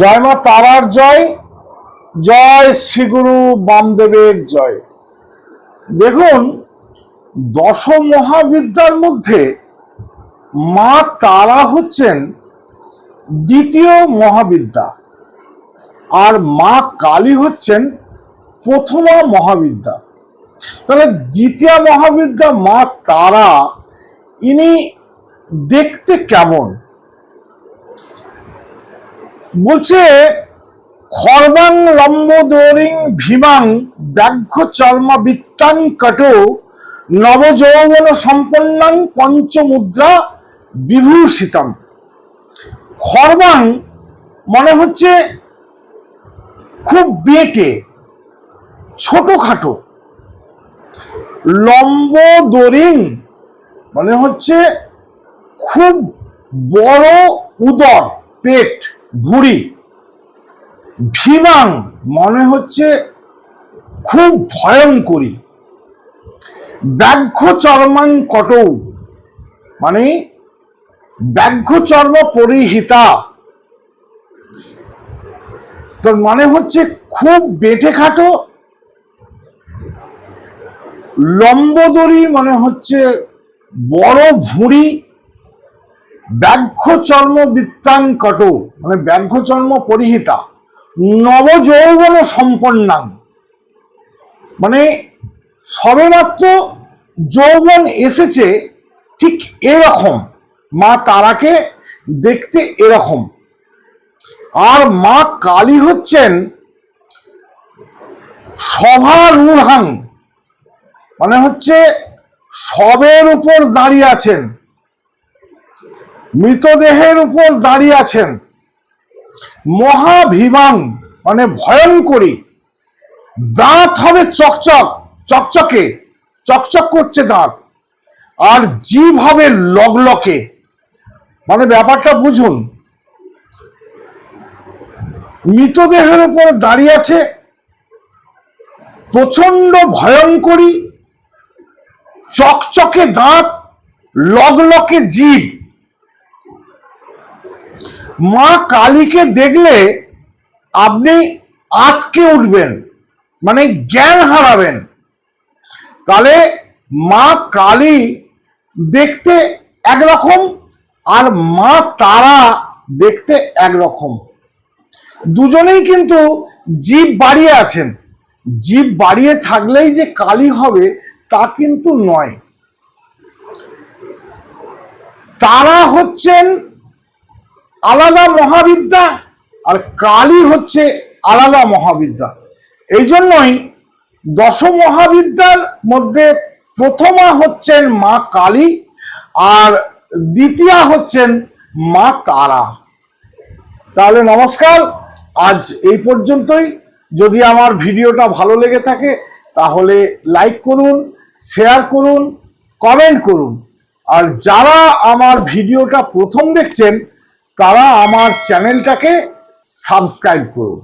জয় মা তারার জয় জয় শ্রীগুরু বামদেবের জয়। দেখুন দশ মহাবিদ্যার মধ্যে মা তারা হচ্ছেন দ্বিতীয় মহাবিদ্যা, আর মা কালী হচ্ছেন প্রথমা মহাবিদ্যা। তাহলে দ্বিতীয় মহাবিদ্যা মা তারা, ইনি দেখতে কেমন? বলছে খর্বাং লম্বোদরিং ভীমাং ব্যাঘ্র চর্মা বৃত্তাং কটো নবযৌবন সম্পন্নাং পঞ্চমুদ্রা বিভূষিতম। খর্বাং মানে হচ্ছে খুব বেটে, ছোটখাটো। লম্বোদরিং মানে হচ্ছে খুব বড় উদর, পেট। ভুঁড়ি ভীমাং মনে হচ্ছে খুব ভয়ঙ্করী। ব্যাঘ্র চর্মাং কটৌ। মানে ব্যাঘ্র চর্ম পরিহিতা। তোর মানে হচ্ছে খুব বেটে খাটো। লম্বদরি মানে হচ্ছে বড় ভুঁড়ি। ব্যাঘ্র চর্ম বৃত্তাঙ্কট মানে ব্যাঘ্র চর্ম পরিহিতা নবযৌবন সম্পন্নাং মানে সবেমাত্র যৌবন এসেছে ঠিক এরকম, মা তারাকে দেখতে এরকম। আর মা কালী হচ্ছেন সভারূঢ়াং মানে হচ্ছে সবের উপর দাঁড়িয়ে আছেন। মৃতদেহের উপর দাঁড়িয়ে আছেন। মহাভিমান মানে ভয়ঙ্করী। দাঁত হবে চকচক, চকচকে, চকচক করছে দাঁত। আর জীব হবে লগলকে। মানে ব্যাপারটা বুঝুন, মৃতদেহের উপর দাঁড়িয়ে আছে প্রচণ্ড ভয়ঙ্করী, চকচকে দাঁত, লগলকে জীব। মা কালীকে দেখলে আপনি আটকে উঠবেন মানে জ্ঞান হারাবেন। তাহলে মা কালী দেখতে একরকম আর মা তারা দেখতে একরকম। দুজনেই কিন্তু জীব বাড়িয়ে আছেন। জীব বাড়িয়ে থাকলেই যে কালী হবে তা কিন্তু নয়। তারা হচ্ছেন আলাদা মহাবিদ্যা আর কালী হচ্ছে আলাদা মহাবিদ্যা। এই জন্যই দশ মহাবিদ্যার মধ্যে প্রথমা হচ্ছেন মা কালী আর দ্বিতীয়া হচ্ছেন মা তারা। তাহলে নমস্কার, আজ এই পর্যন্তই। যদি আমার ভিডিওটা ভালো লেগে থাকে, তাহলে লাইক করুন, শেয়ার করুন, কমেন্ট করুন। আর যারা আমার ভিডিওটা প্রথম দেখছেন তারা আমার চ্যানেলটাকে সাবস্ক্রাইব করুন।